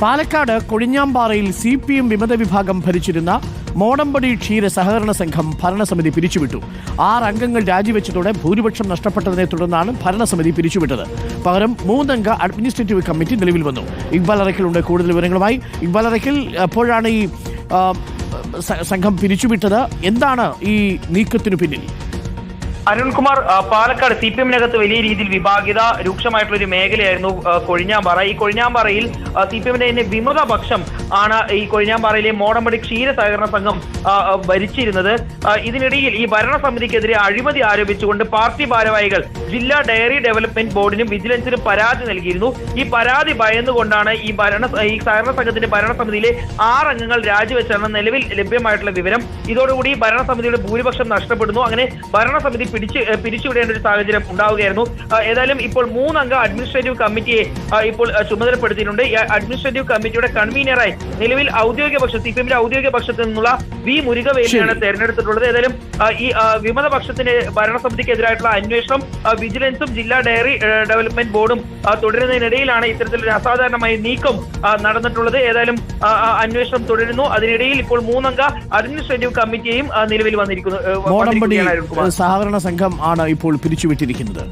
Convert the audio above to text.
പാലക്കാട് കൊഴിഞ്ഞാമ്പാറയിൽ C P M വിമത വിഭാഗം ഭരിച്ചിരുന്ന മോടമ്പടി ക്ഷീര സഹകരണ സംഘം ഭരണസമിതി പിരിച്ചുവിട്ടു. ആറ് അംഗങ്ങൾ രാജിവെച്ചതോടെ ഭൂരിപക്ഷം നഷ്ടപ്പെട്ടതിനെ തുടർന്നാണ് ഭരണസമിതി പിരിച്ചുവിട്ടത്. പകരം മൂന്നംഗ അഡ്മിനിസ്ട്രേറ്റീവ് കമ്മിറ്റി നിലവിൽ വന്നു. ഇക്ബാൽ കൂടുതൽ വിവരങ്ങളുമായി ഇക്ബാൽ എപ്പോഴാണ് ഈ സംഘം പിരിച്ചുവിട്ടത്? എന്താണ് ഈ നീക്കത്തിനു പിന്നിൽ? അരുൺകുമാർ പാലക്കാട് സി പി എമ്മിനകത്ത് വലിയ രീതിയിൽ വിഭാഗിത രൂക്ഷമായിട്ടുള്ള ഒരു മേഖലയായിരുന്നു കൊഴിഞ്ഞാമ്പാറ. ഈ കൊഴിഞ്ഞാമ്പാറയിൽ സി പി എമ്മിന്റെ തന്നെ വിമത പക്ഷം ആണ് ഈ കൊഴിഞ്ഞാമ്പാറയിലെ മോടമ്പടി ക്ഷീര സഹകരണ സംഘം ഭരിച്ചിരുന്നത്. ഇതിനിടയിൽ ഈ ഭരണസമിതിക്കെതിരെ അഴിമതി ആരോപിച്ചുകൊണ്ട് പാർട്ടി ഭാരവാഹികൾ ജില്ലാ ഡയറി ഡെവലപ്മെന്റ് ബോർഡിനും വിജിലൻസിനും പരാതി നൽകിയിരുന്നു. ഈ പരാതി ഭയന്നുകൊണ്ടാണ് ഈ ഭരണ ഈ സഹകരണ സംഘത്തിന്റെ ഭരണസമിതിയിലെ ആറംഗങ്ങൾ രാജിവെച്ചാണ് നിലവിൽ ലഭ്യമായിട്ടുള്ള വിവരം. ഇതോടുകൂടി ഭരണസമിതിയുടെ ഭൂരിപക്ഷം നഷ്ടപ്പെടുന്നു. അങ്ങനെ ഭരണസമിതി പിടിച്ച് പിരിച്ചുവിടേണ്ട ഒരു സാഹചര്യം ഉണ്ടാവുകയായിരുന്നു. ഏതായാലും ഇപ്പോൾ മൂന്നംഗ അഡ്മിനിസ്ട്രേറ്റീവ് കമ്മിറ്റിയെ ഇപ്പോൾ ചുമതലപ്പെടുത്തിയിട്ടുണ്ട്. അഡ്മിനിസ്ട്രേറ്റീവ് കമ്മിറ്റിയുടെ കൺവീനറായി നിലവിൽ ഔദ്യോഗിക പക്ഷം സി പി എമ്മിന്റെ ഔദ്യോഗിക പക്ഷത്തിൽ നിന്നുള്ള വി മുരുകവേലിയാണ്. തെരഞ്ഞെടുത്തിട്ടുള്ളത് ഏതായാലും ഈ വിമത പക്ഷത്തിന്റെ ഭരണസമിതിക്കെതിരായിട്ടുള്ള അന്വേഷണം വിജിലൻസും ജില്ലാ ഡയറി ഡെവലപ്മെന്റ് ബോർഡും തുടരുന്നതിനിടയിലാണ് ഇത്തരത്തിലൊരു അസാധാരണമായ നീക്കം നടന്നിട്ടുള്ളത് ഏതായാലും അന്വേഷണം തുടരുന്നു അതിനിടയിൽ ഇപ്പോൾ മൂന്നംഗ അഡ്മിനിസ്ട്രേറ്റീവ് കമ്മിറ്റിയും നിലവിൽ വന്നിരിക്കുന്നു. സഹകരണ സംഘം ആണ് ഇപ്പോൾ പിരിച്ചുവിട്ടിരിക്കുന്നത്